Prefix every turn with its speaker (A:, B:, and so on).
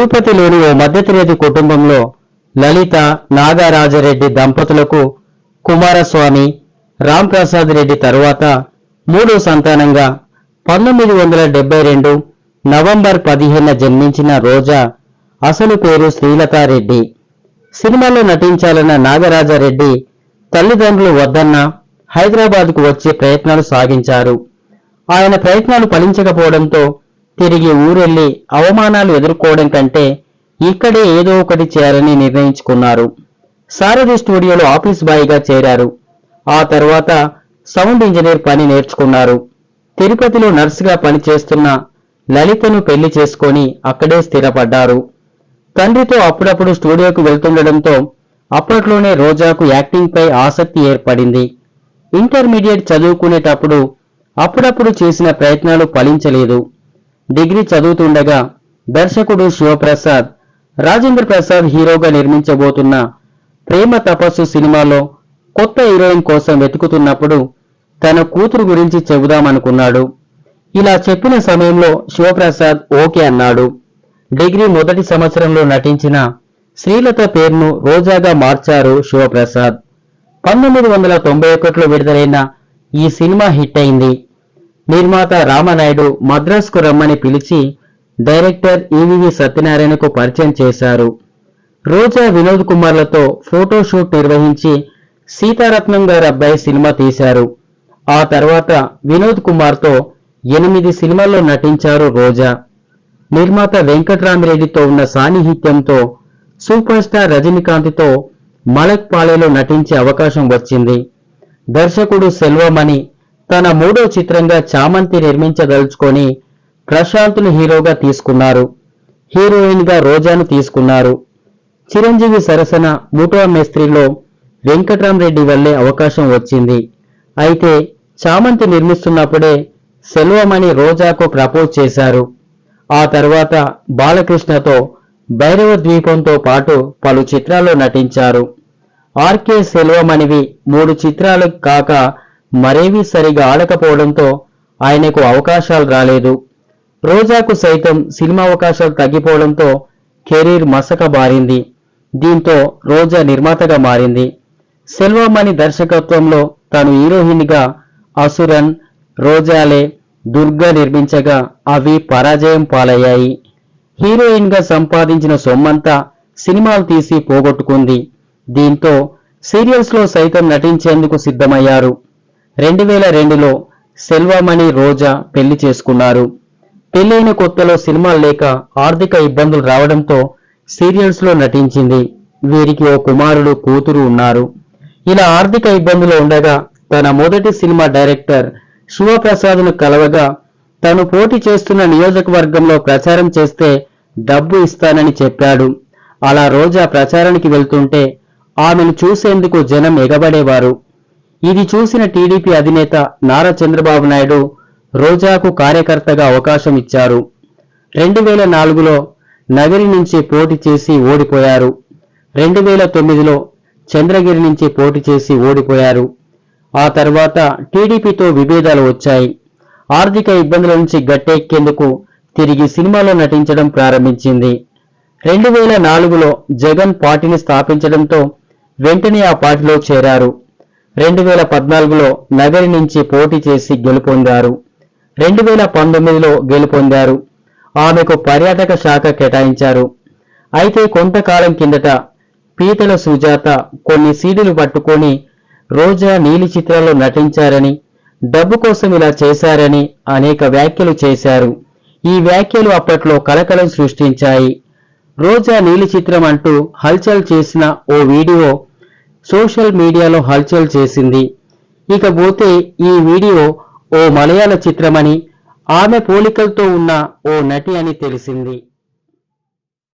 A: తిరుపతిలోని ఓ మధ్యతరగతి కుటుంబంలో లలిత నాగరాజరెడ్డి దంపతులకు కుమారస్వామి రాంప్రసాద్ రెడ్డి తరువాత మూడో సంతానంగా పంతొమ్మిది వందల డెబ్బై రెండు నవంబర్ పదిహేన జన్మించిన రోజా అసలు పేరు శ్రీలతారెడ్డి. సినిమాలో నటించాలన్న నాగరాజారెడ్డి తల్లిదండ్రులు వద్దన్న హైదరాబాద్కు వచ్చే ప్రయత్నాలు సాగించారు. ఆయన ప్రయత్నాలు ఫలించకపోవడంతో తిరిగి ఊరెళ్ళి అవమానాలు ఎదుర్కోవడం కంటే ఇక్కడే ఏదో ఒకటి చేయాలని నిర్ణయించుకున్నారు. సారథి స్టూడియోలో ఆఫీస్ బాయ్గా చేరారు. ఆ తర్వాత సౌండ్ ఇంజనీర్ పని నేర్చుకున్నారు. తిరుపతిలో నర్సుగా పనిచేస్తున్న లలితను పెళ్ళి చేసుకొని అక్కడే స్థిరపడ్డారు. తండ్రితో అప్పుడప్పుడు స్టూడియోకు వెళ్తుండడంతో అప్పట్లోనే రోజాకు యాక్టింగ్పై ఆసక్తి ఏర్పడింది. ఇంటర్మీడియట్ చదువుకునేటప్పుడు అప్పుడప్పుడు చేసిన ప్రయత్నాలు ఫలించలేదు. డిగ్రీ చదువుతుండగా దర్శకుడు శివప్రసాద్ రాజేంద్ర ప్రసాద్ హీరోగా నిర్మించబోతున్న ప్రేమ తపస్సు సినిమాలో కొత్త హీరోయిన్ కోసం వెతుకుతున్నప్పుడు తన కూతురు గురించి చెబుదామనుకున్నాడు. ఇలా చెప్పిన సమయంలో శివప్రసాద్ ఓకే అన్నాడు. డిగ్రీ మొదటి సంవత్సరంలో నటించిన శ్రీలత పేరును రోజాగా మార్చారు శివప్రసాద్. పంతొమ్మిది వందల తొంభై ఒకటిలో విడుదలైన ఈ సినిమా హిట్ అయింది. నిర్మాత రామనాయుడు మద్రాసుకు రమ్మని పిలిచి డైరెక్టర్ ఈవివి సత్యనారాయణకు పరిచయం చేశారు. రోజా వినోద్ కుమార్లతో ఫోటోషూట్ నిర్వహించి సీతారత్నం గారి అబ్బాయి సినిమా తీశారు. ఆ తర్వాత వినోద్ కుమార్తో ఎనిమిది సినిమాల్లో నటించారు రోజా. నిర్మాత వెంకట్రామిరెడ్డితో ఉన్న సాన్నిహిత్యంతో సూపర్ స్టార్ రజనీకాంత్తో మలక్ పాలేలో నటించే అవకాశం వచ్చింది. దర్శకుడు సెల్వమణి తన మూడో చిత్రంగా చామంతి నిర్మించదలుచుకొని ప్రశాంత్ను హీరోగా తీసుకున్నారు. హీరోయిన్గా రోజాను తీసుకున్నారు. చిరంజీవి సరసన మూటో మేస్త్రిలో వెంకట్రామరెడ్డి వల్లే అవకాశం వచ్చింది. అయితే చామంతి నిర్మిస్తున్నప్పుడే సెల్వమణి రోజాకు ప్రపోజ్ చేశారు. ఆ తర్వాత బాలకృష్ణతో భైరవ ద్వీపంతో పాటు పలు చిత్రాల్లో నటించారు. ఆర్కే సెల్వమణివి మూడు చిత్రాలు కాక మరేవీ సరిగా ఆడకపోవడంతో ఆయనకు అవకాశాలు రాలేదు. రోజాకు సైతం సినిమా అవకాశాలు తగ్గిపోవడంతో కెరీర్ మసక బారింది. దీంతో రోజా నిర్మాతగా మారింది. సెల్వమణి దర్శకత్వంలో తాను హీరోయిన్గా అసురన్ రోజాలే దుర్గా నిర్మించగా అవి పరాజయం పాలయ్యాయి. హీరోయిన్గా సంపాదించిన సొమ్మంతా సినిమాలు తీసి పోగొట్టుకుంది. దీంతో సీరియల్స్లో సైతం నటించేందుకు సిద్ధమయ్యారు. రెండు వేల రెండులో సెల్వమణి రోజా పెళ్ళి చేసుకున్నారు. పెళ్ళైన కొత్తలో సినిమాలు లేక ఆర్థిక ఇబ్బందులు రావడంతో సీరియల్స్లో నటించింది. వీరికి ఓ కుమారుడు కూతురు ఉన్నారు. ఇలా ఆర్థిక ఇబ్బందులు ఉండగా తన మొదటి సినిమా డైరెక్టర్ శివప్రసాద్ను కలవగా తను పోటీ చేస్తున్న నియోజకవర్గంలో ప్రచారం చేస్తే డబ్బు ఇస్తానని చెప్పాడు. అలా రోజా ప్రచారానికి వెళ్తుంటే ఆమెను చూసేందుకు జనం ఎగబడేవారు. ఇది చూసిన టీడీపీ అధినేత నారా చంద్రబాబు నాయుడు రోజాకు కార్యకర్తగా అవకాశం ఇచ్చారు. రెండు వేల నాలుగులో నగరి నుంచి పోటీ చేసి ఓడిపోయారు. రెండు వేల తొమ్మిదిలో చంద్రగిరి నుంచి పోటీ చేసి ఓడిపోయారు. ఆ తర్వాత టీడీపీతో విభేదాలు వచ్చాయి. ఆర్థిక ఇబ్బందుల నుంచి గట్టెక్కేందుకు తిరిగి సినిమాలో నటించడం ప్రారంభించింది. రెండు వేల నాలుగులో జగన్ పార్టీని స్థాపించడంతో వెంటనే ఆ పార్టీలో చేరారు. రెండు వేల పద్నాలుగులో నగరి నుంచి పోటీ చేసి గెలుపొందారు. రెండు వేల పంతొమ్మిదిలో గెలుపొందారు. ఆమెకు పర్యాటక శాఖ కేటాయించారు. అయితే కొంతకాలం కిందట పీతల సుజాత కొన్ని సీడీలు పట్టుకొని రోజా నీలి చిత్రాల్లో నటించారని డబ్బు కోసం ఇలా చేశారని అనేక వ్యాఖ్యలు చేశారు. ఈ వ్యాఖ్యలు అప్పట్లో కలకలం సృష్టించాయి. రోజా నీలి చిత్రం అంటూ హల్చల్ చేసిన ఓ వీడియో సోషల్ మీడియాలో హల్చల్ చేసింది. ఇకపోతే ఈ వీడియో ఓ మలయాళ చిత్రమని ఆమె పోలికలతో ఉన్న ఓ నటి అని తెలిసింది.